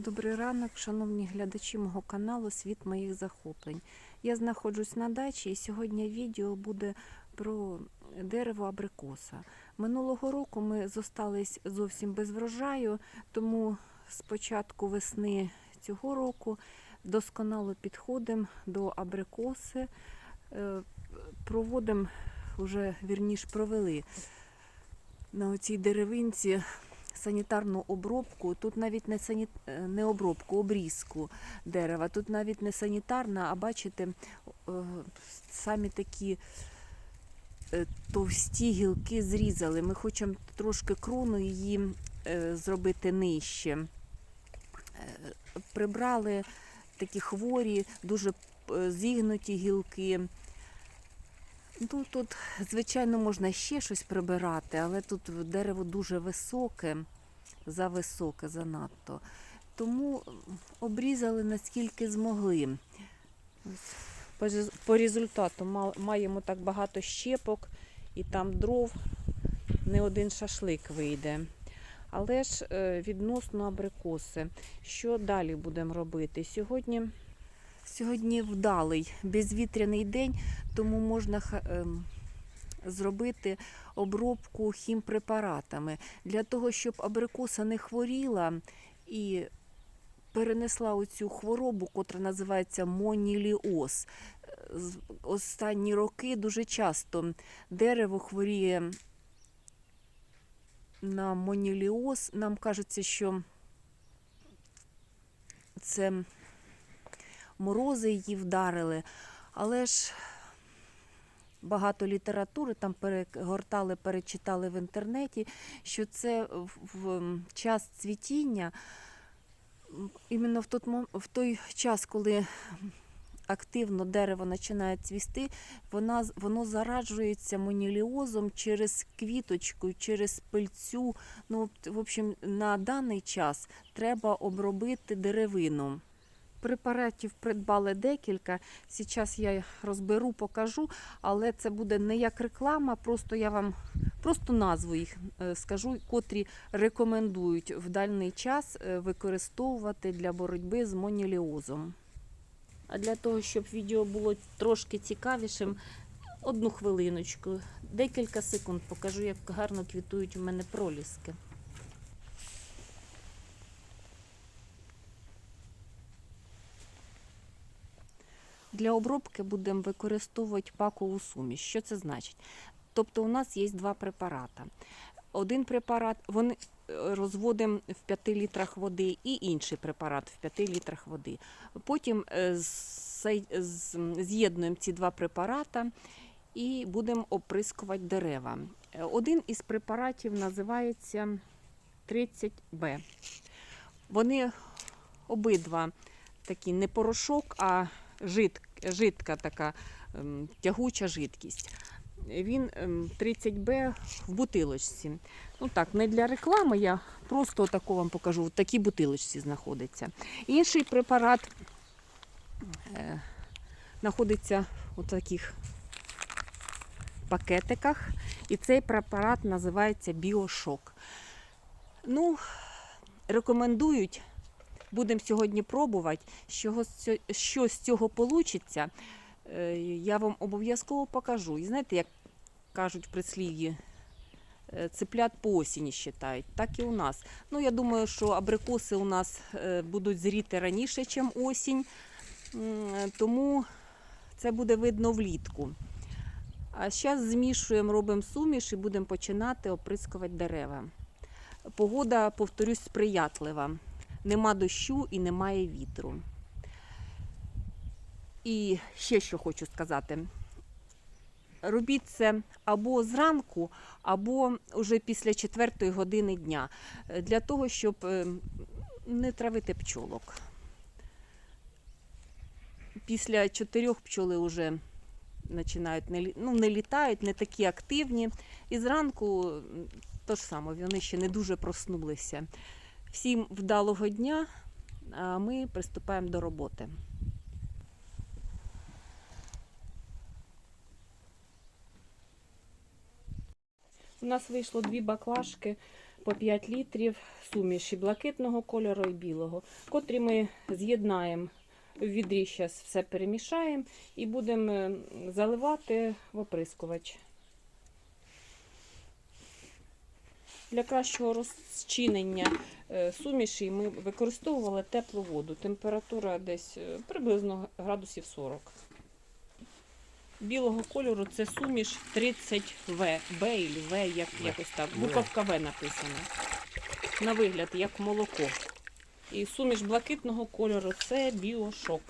Добрий ранок, шановні глядачі мого каналу Світ моїх захоплень. Я знаходжусь на дачі і сьогодні відео буде про дерево абрикоса. Минулого року ми зостались зовсім без врожаю, тому з початку весни цього року досконало підходимо до абрикоси, Е, проводимо, вже вірніш провели на оцій деревинці санітарну обробку. Тут навіть не, сані... е, не обробку, обрізку дерева. Тут навіть не санітарна, а бачите, самі такі е, товсті гілки зрізали. Ми хочемо трошки крону її е, зробити нижче. Прибрали такі хворі, дуже зігнуті гілки. Ну, тут, звичайно, можна ще щось прибирати, але тут дерево дуже високе, зависоке занадто. Тому обрізали наскільки змогли. По результату маємо так багато щепок і там дров, не один шашлик вийде. Але ж е, відносно абрикоси, що далі будемо робити? Сьогодні, сьогодні вдалий безвітряний день, тому можна ем, зробити обробку хімпрепаратами для того, щоб абрикоса не хворіла і перенесла оцю хворобу, котра називається моніліоз. Останні роки дуже часто дерево хворіє на моніліоз. Нам кажеться, що це морози її вдарили, але ж багато літератури там перегортали, перечитали в інтернеті, що це в, час цвітіння, іменно в, тот, в той час, коли активно дерево починає цвісти, вона, воно зараджується моніліозом через квіточку, через пильцю. Ну, в общем, на даний час треба обробити деревину. Препаратів придбали декілька. Зараз я розберу, покажу, але це буде не як реклама, просто я вам просто назву їх е, скажу, котрі рекомендують в дальний час е, використовувати для боротьби з моніліозом. А для того, щоб відео було трошки цікавішим, одну хвилиночку, декілька секунд покажу, як гарно квітують у мене проліски. Для обробки будемо використовувати пакову суміш. Що це значить? Тобто у нас є два препарати. Один препарат вони е, розводимо в 5 літрах води, і інший препарат в 5 літрах води. Потім е, з'єднуємо ці два препарати і будемо оприскувати дерева. Е, Один із препаратів називається 30Б. Вони обидва такі не порошок, а жид, жидка така ем, тягуча жидкість. Він ем, 30Б в бутилочці. Ну так, не для реклами, я просто таку вам покажу. В такій бутилочці знаходиться. Інший препарат е, знаходиться у таких пакетиках. І цей препарат називається Біошок. Ну, рекомендують Будемо сьогодні пробувати, що, що з цього вийде. Я вам обов'язково покажу. І знаєте, як кажуть в прислів'ї, е, цеплят по осені вважають, так і у нас. Ну, я думаю, що абрикоси у нас е, будуть зріти раніше, ніж осінь, тому це буде видно влітку. А зараз змішуємо, робимо суміш і будемо починати оприскувати дерева. Погода, повторюсь, сприятлива нема дощу і немає вітру. І ще що хочу сказати. Робіть це або зранку, або вже після четвертої години дня, е, для того, щоб е, не травити пчолок. Після чотирьох пчоли вже починають не, ну, не літають, не такі активні. І зранку то ж саме, вони ще не дуже проснулися. Всім вдалого дня, а ми приступаємо до роботи. У нас вийшло дві баклажки по 5 літрів суміші блакитного кольору і білого, котрі ми з'єднаємо в відрі, зараз все перемішаємо і будемо е, заливати в оприскувач. Для кращого розчинення е, суміші ми використовували теплу воду. Температура десь е, приблизно градусів 40. Білого кольору це суміш 30В, Б і В, як, якось так. Буковка В написана. На вигляд, як молоко. І суміш блакитного кольору це біошок.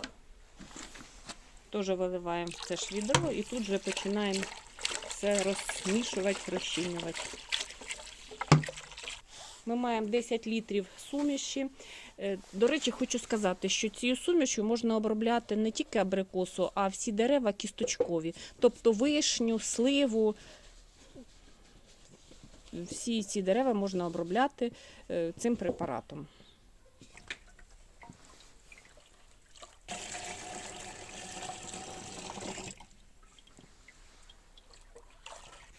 Теж виливаємо в це ж відро і тут же починаємо все розмішувати, розчинювати. Ми маємо 10 літрів суміші. Е, До речі, хочу сказати, що цією сумішю можна обробляти не тільки абрикосу, а всі дерева кісточкові. Тобто вишню, сливу. Всі ці дерева можна обробляти е, цим препаратом.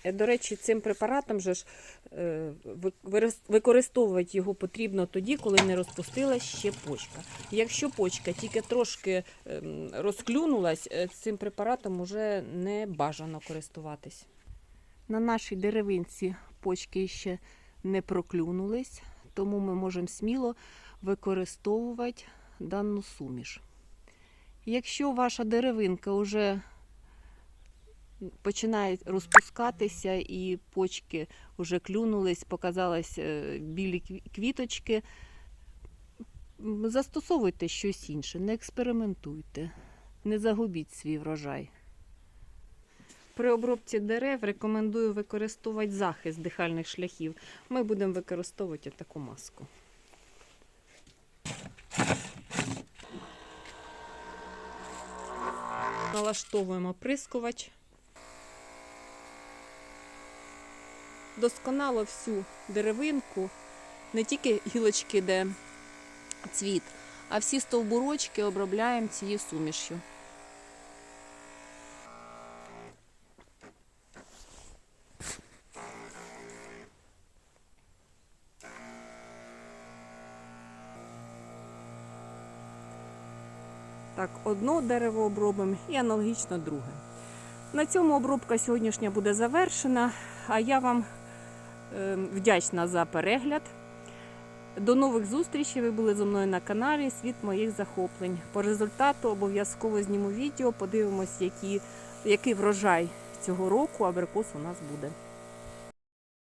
До речі, цим препаратом же ж е, використовувати його потрібно тоді, коли не розпустилась ще почка. Якщо почка тільки трошки ем, розклюнулась, е, цим препаратом вже не бажано користуватись. На нашій деревинці почки ще не проклюнулись, тому ми можемо сміло використовувати дану суміш. Якщо ваша деревинка вже починають розпускатися і почки вже клюнулись, показались е, білі квіточки. Застосовуйте щось інше, не експериментуйте, не загубіть свій врожай. При обробці дерев рекомендую використовувати захист дихальних шляхів. Ми будемо використовувати таку маску. Налаштовуємо прискувач. Досконало всю деревинку, не тільки гілочки, де цвіт, а всі стовбурочки обробляємо цією сумішю. Так, одно дерево обробимо і аналогічно друге. На цьому обробка сьогоднішня буде завершена, а я вам вдячна за перегляд. До нових зустрічей. Ви були зі мною на каналі Світ моїх захоплень. По результату обов'язково зніму відео, подивимось, які, який врожай цього року абрикос у нас буде.